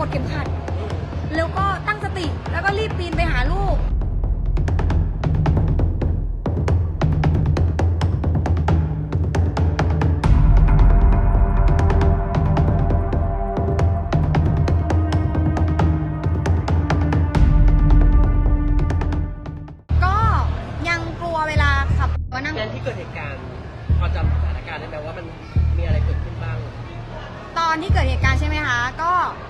กดเข็มขัด แล้วก็ตั้งสติแล้วก็รีบปีนไปหาลูกก็ยังกลัวเวลาขับมานั่งงานที่เกิดเหตุการณ์พอจำสถานการณ์ได้ไหมว่ามันมีอะไรเกิดขึ้นบ้าง ตอนที่เกิดเหตุการณ์ใช่ไหมคะ ก็นั่งเ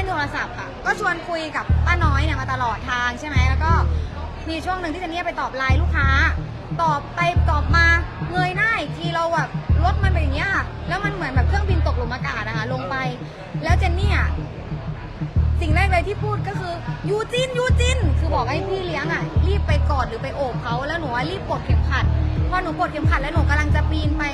ล่นโทรศัพท์ค่ะ ก็ชวนคุยกับป้าน้อยเนี่ยมาตลอดทางใช่ไหมแล้วก็มีช่วงหนึ่งที่เจนนี่ไปตอบไลน์ลูกค้า ตอบไปตอบมาเงยหน้าอีกทีเราแบบรถมันเป็นอย่างเงี้ยแล้วมันเหมือนแบบเครื่องบินตกหลุมอากาศนะคะลงไป แล้วเจนนี่อะสิ่งแรกเลยที่พูดก็คือยูจินยูจินคือบอกให้พี่เลี้ยงอะรีบไปกอดหรือไปโอบเขาแล้วหนูว่ารีบปลดเข็มขัดพอหนูปลดเข็มขัดแล้วหนูกำลังจะปีนไป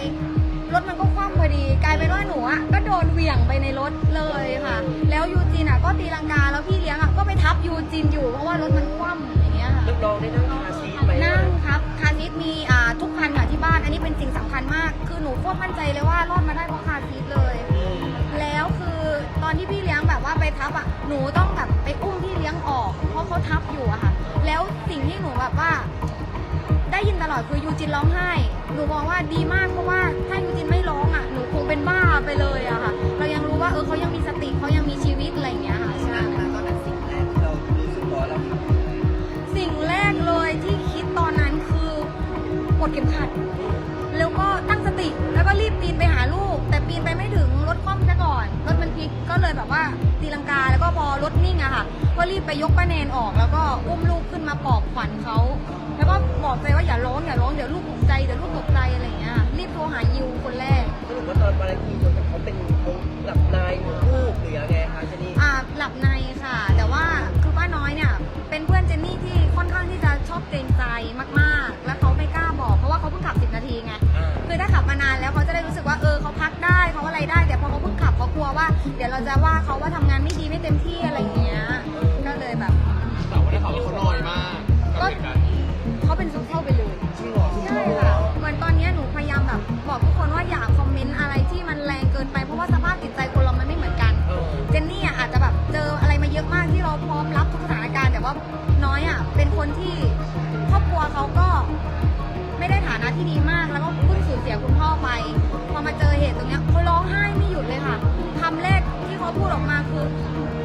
รถมันก็คว่ำพอดี กลายเป็นว่าหนูอะก็โดนเหวี่ยงไปในรถเลยค่ะ แล้วยูจินอะก็ตีลังกาแล้วพี่เลี้ยงอะก็ไปทับยูจินอยู่เพราะว่ารถมันคว่ำอย่างเงี้ยค่ะลูกน้องได้นั่งคาซีทไหมนั่งครับคาร์ซีทมีอ่าทุกคันค่ะที่บ้าน อันนี้เป็นสิ่งสำคัญมาก คือหนูโคตรมั่นใจเลยว่ารอดมาได้เพราะคาร์ซีทเลย อืมแล้วคือตอนที่พี่เลี้ยงแบบว่าไปทับอะ หนูต้องแบบไปอุ้มพี่เลี้ยงออก เพราะเขาทับอยู่อะค่ะ แล้วสิ่งที่หนูแบบว่า ได้ยินตลอดคือยูจินร้องไห้ หนูมองว่าดีมากเพราะว่าถ้ายูจินไม่ร้องอะหนูคงเป็นบ้าไปเลยอะค่ะ เรายังรู้ว่าเออเขายังมีสติเขายังมีชีวิตอะไรอย่างเงี้ยค่ะใช่ตอนนั้นสิ่งแรกที่เรารู้สึกว่าเราทำอะไรสิ่งแรกเลยที่คิดตอนนั้นคือกดเข็มขัด แล้วก็ตั้งสติแล้วก็รีบปีนไปหาลูก ไปยกป้าแนนออกแล้วก็อุ้มลูกขึ้นมาปลอบขวัญเขาแล้วก็บอกใจว่าอย่าร้องอย่าร้องเดี๋ยวลูกตกใจเดี๋ยวลูกตกใจอะไรอย่างเงี้ยค่ะรีบโทรหายิวคนแรกสรุปว่าตอนวันนั้นที่เขาเป็นเขาหลับในหรือวูบหรือยังไงคะเจนี่อ่าหลับในค่ะ แต่ว่าคือป้าน้อยเนี่ย เป็นเพื่อนเจนนี่ที่ค่อนข้างที่จะชอบเกรงใจมากๆ แล้วเขาไม่กล้าบอกเพราะว่าเขาเพิ่งขับ 10 นาทีไงอ่าคือถ้าขับมานานแล้วเขาจะได้รู้สึกว่าเออเขาพักได้เขาอะไรได้ แต่พอเขาเพิ่งขับเขากลัวว่า เดี๋ยวเราจะว่าเขาว่าทำงาน ที่ดีมาก แล้วก็เพิ่งสูญเสียคุณพ่อไป พอมาเจอเหตุตรงเนี้ยเขาร้องไห้ไม่หยุดเลยค่ะคำแรกที่เขาพูดออกมาคือ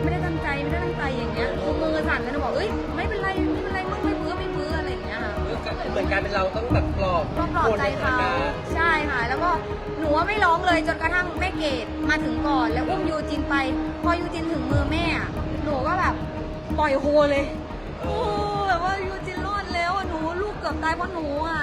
ไม่ได้ตั้งใจไม่ได้ตั้งใจอย่างเงี้ยคือมือสั่นแล้วหนูบอกเอ้ยไม่เป็นไรไม่เป็นไรมึงไม่เบื้อไม่เบื้ออะไรอย่างเงี้ยค่ะเหมือนการเป็นเราต้องแบบปลอบต้องปลอบใจเขาคนในฐนะใช่ค่ะ แล้วก็หนูว่าไม่ร้องเลยจนกระทั่งแม่เกดมาถึงก่อน แล้วอุ้มยูจินไป พอยูจินถึงมือแม่อะหนูก็แบบปล่อยโฮเลยโอ้แบบว่ายูจินรอดแล้วอะหนูลูกเกือบตายเพราะหนูอะ